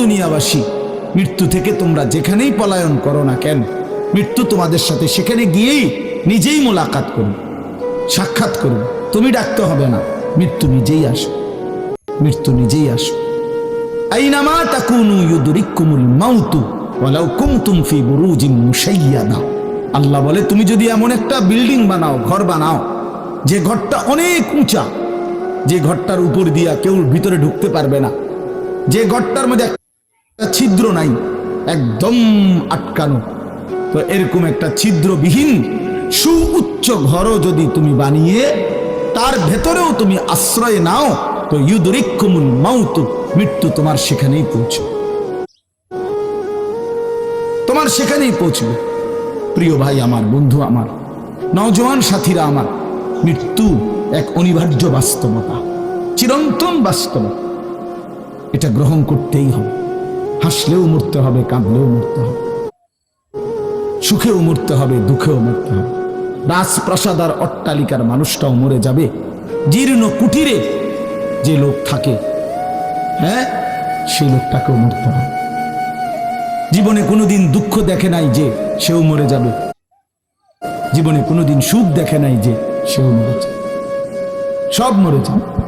দুনিয়াবাসী, মৃত্যু থেকে তোমরা যেখানেই পলায়ন করো না কেন, মৃত্যু তোমাদের সাথে সেখানে গিয়েই নিজেই মোলাকাত করবে, সাক্ষাৎ করবে। তুমি ডাকতে হবে না, মৃত্যু নিজেই আসো মৃত্যু নিজেই আসো আইনামা তাকুনু মাউতু ওয়ালাউ কুনতুম ফি বুরুজিন আল্লাহ বলে, তুমি যদি এমন একটা বিল্ডিং বানাও, ঘর বানাও, যে ঘরটা অনেক উঁচা, যে ঘরটার উপর দিয়া কেউ ভিতরে ঢুকতে পারবে না যে ঘরটার মধ্যে একটা ছিদ্র নাই, একদম আটকানো। তো এরকম একটা ছিদ্রবিহীন, সুউচ্চ ঘরও যদি তুমি বানিয়ে, তার ভেতরেও তুমি আশ্রয় নাও, তো ইউদরিকুমুল মাউতু, মৃত্যু তোমার সেখানেই পৌঁছবে। তোমার সেখানেই পৌঁছবে। প্রিয় ভাই আমার, বন্ধু আমার, নওজোয়ান সাথীরা আমার, মৃত্যু এক অনিবার্য বাস্তবতা, চিরন্তন বাস্তবতা। এটা গ্রহণ করতেই হবে। হাসলেও মরতে হবে, কাঁদলেও মরতে হবে। সুখেও মরতে হবে, দুঃখেও মরতে হবে। রাজপ্রাসাদ আর অট্টালিকার মানুষটাও মরে যাবে। জীর্ণ কুটিরে যে লোক থাকে হ্যাঁ সেই লোকটাকেও মরতে হবে। জীবনে কোনোদিন দুঃখ দেখে নাই যে সেও মরে যাবে। জীবনে কোনোদিন সুখ দেখে নাই যে সেও মরে যাবে। সব মরে যাবে।